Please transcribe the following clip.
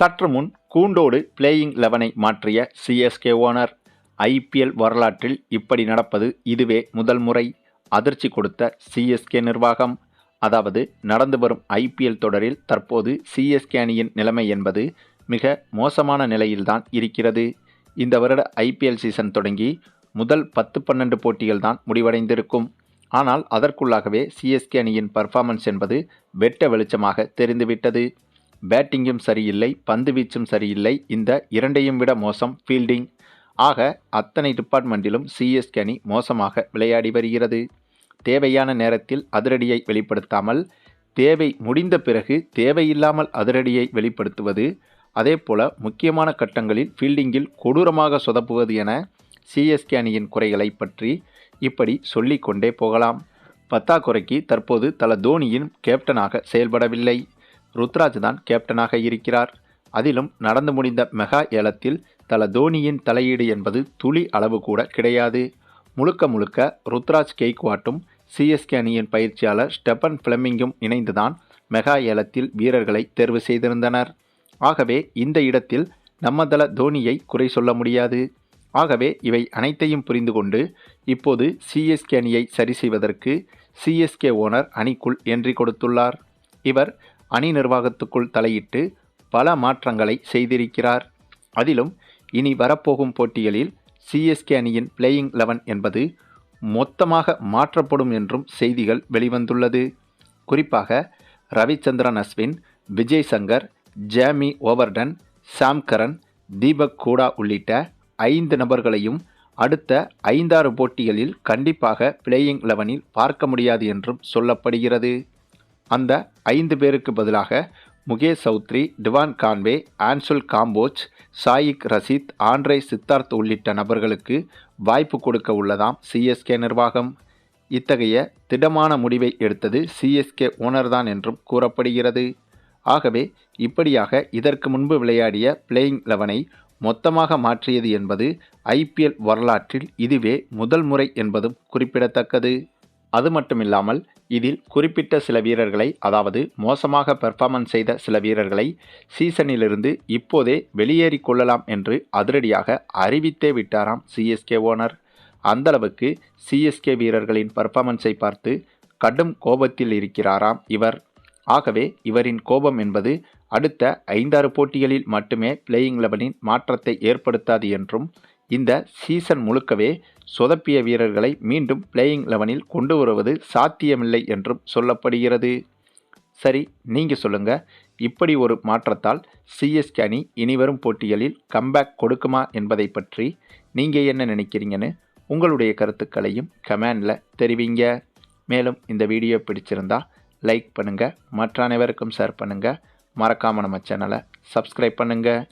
சற்று முன் கூண்டோடு பிளேயிங் லெவனை மாற்றிய சிஎஸ்கே ஓனர் ஐபிஎல் வரலாற்றில் இப்படி நடப்பது இதுவே முதல் முறை. அதிர்ச்சி கொடுத்த சிஎஸ்கே நிர்வாகம் அதாவது நடந்து வரும் ஐபிஎல் தொடரில் தற்போது சிஎஸ்கே அணியின் நிலைமை என்பது மிக மோசமான நிலையில்தான் இருக்கிறது. இந்த வருட ஐபிஎல் சீசன் தொடங்கி முதல் பத்து பன்னெண்டு போட்டிகள் தான் முடிவடைந்திருக்கும். ஆனால் அதற்குள்ளாகவே சிஎஸ்கே அணியின் பர்ஃபார்மன்ஸ் என்பது வெட்ட வெளிச்சமாக தெரிந்துவிட்டது. பேட்டிங்கும் சரியில்லை பந்து வீச்சும் சரியில்லை. இந்த இரண்டையும் விட மோசம் ஃபீல்டிங் ஆக அத்தனை டிபார்ட்மெண்ட்டிலும் சிஎஸ்கே அணி மோசமாக விளையாடி வருகிறது. தேவையான நேரத்தில் அதிரடியை வெளிப்படுத்தாமல் தேவை முடிந்த பிறகு தேவையில்லாமல் அதிரடியை வெளிப்படுத்துவது அதேபோல முக்கியமான கட்டங்களில் ஃபீல்டிங்கில் கொடூரமாக சொதப்புவது என சிஎஸ்கே அணியின் குறைகளை பற்றி இப்படி சொல்லிக்கொண்டே போகலாம். பத்தாக்குறைக்கு தற்போது தல தோனியின் கேப்டனாக செயல்படவில்லை. ருத்ராஜ் தான் கேப்டனாக இருக்கிறார். அதிலும் நடந்து முடிந்த மெகா ஏலத்தில் தல தோனியின் தலையீடு என்பது துளி அளவு கூட கிடையாது. முழுக்க முழுக்க ருத்ராஜ் கெய்க்வாட்டும் சிஎஸ்கே அணியின் பயிற்சியாளர் ஸ்டெபன் பிளெமிங்கும் இணைந்துதான் மெகா ஏலத்தில் வீரர்களை தேர்வு செய்திருந்தனர். ஆகவே இந்த இடத்தில் நம்மதல தோனியை குறை சொல்ல முடியாது. ஆகவே இவை அனைத்தையும் புரிந்து கொண்டு இப்போது சிஎஸ்கே அணியை சரி செய்வதற்கு சிஎஸ்கே ஓனர் அணிக்குள் என்றி கொடுத்துள்ளார். இவர் அணி நிர்வாகத்துக்குள் தலையிட்டு பல மாற்றங்களை செய்திருக்கிறார். அதிலும் இனி வரப்போகும் போட்டிகளில் சிஎஸ்கே அணியின் பிளேயிங் லெவன் என்பது மொத்தமாக மாற்றப்படும் என்றும் செய்திகள் வெளிவந்துள்ளது. குறிப்பாக Ravichandran Ashwin Vijay Shankar Jamie Overton Sam Curran Deepak Hooda உள்ளிட்ட ஐந்து நபர்களையும் அடுத்த ஐந்தாறு போட்டிகளில் கண்டிப்பாக பிளேயிங் லெவனில் பார்க்க முடியாது என்றும் சொல்லப்படுகிறது. அந்த ஐந்து பேருக்கு பதிலாக Mukesh Choudhary Devon Conway Anshul Kamboj Shaik Rasheed Andre Siddharth உள்ளிட்ட நபர்களுக்கு வாய்ப்பு கொடுக்க உள்ளதாம் சிஎஸ்கே நிர்வாகம். இத்தகைய திடமான முடிவை எடுத்தது சிஎஸ்கே ஓனர்தான் என்றும் கூறப்படுகிறது. ஆகவே இப்படியாக இதற்கு முன்பு விளையாடிய பிளேயிங் லெவனை மொத்தமாக மாற்றியது என்பது ஐபிஎல் வரலாற்றில் இதுவே முதல் முறை என்பதும் குறிப்பிடத்தக்கது. அது மட்டுமில்லாமல் இதில் குறிப்பிட்ட சில வீரர்களை அதாவது மோசமாக பெர்ஃபார்மன்ஸ் செய்த சில வீரர்களை சீசனிலிருந்து இப்போதே வெளியேறி கொள்ளலாம் என்று அதிரடியாக அறிவித்தே விட்டாராம் சிஎஸ்கே ஓனர் அந்தளவுக்கு சிஎஸ்கே வீரர்களின் பர்ஃபார்மன்ஸை பார்த்து கடும் கோபத்தில் இருக்கிறாராம் இவர். ஆகவே இவரின் கோபம் என்பது அடுத்த ஐந்தாறு போட்டிகளில் மட்டுமே பிளேயிங் லெவனின் மாற்றத்தை ஏற்படுத்தாது என்றும் இந்த சீசன் முழுக்கவே சொதப்பிய வீரர்களை மீண்டும் பிளேயிங் லெவனில் கொண்டு வருவது சாத்தியமில்லை என்றும் சொல்லப்படுகிறது. சரி நீங்கள் சொல்லுங்கள் இப்படி ஒரு மாற்றத்தால் சிஎஸ்கே அணி இனிவரும் போட்டிகளில் கம்பேக் கொடுக்குமா என்பதை பற்றி நீங்கள் என்ன நினைக்கிறீங்கன்னு உங்களுடைய கருத்துக்களையும் கமெண்டில் தெரிவிங்க. மேலும் இந்த வீடியோ பிடிச்சிருந்தா லைக் பண்ணுங்கள் மற்ற அனைவருக்கும் ஷேர் பண்ணுங்கள் மறக்காமல் நம்ம சேனலை சப்ஸ்கிரைப் பண்ணுங்கள்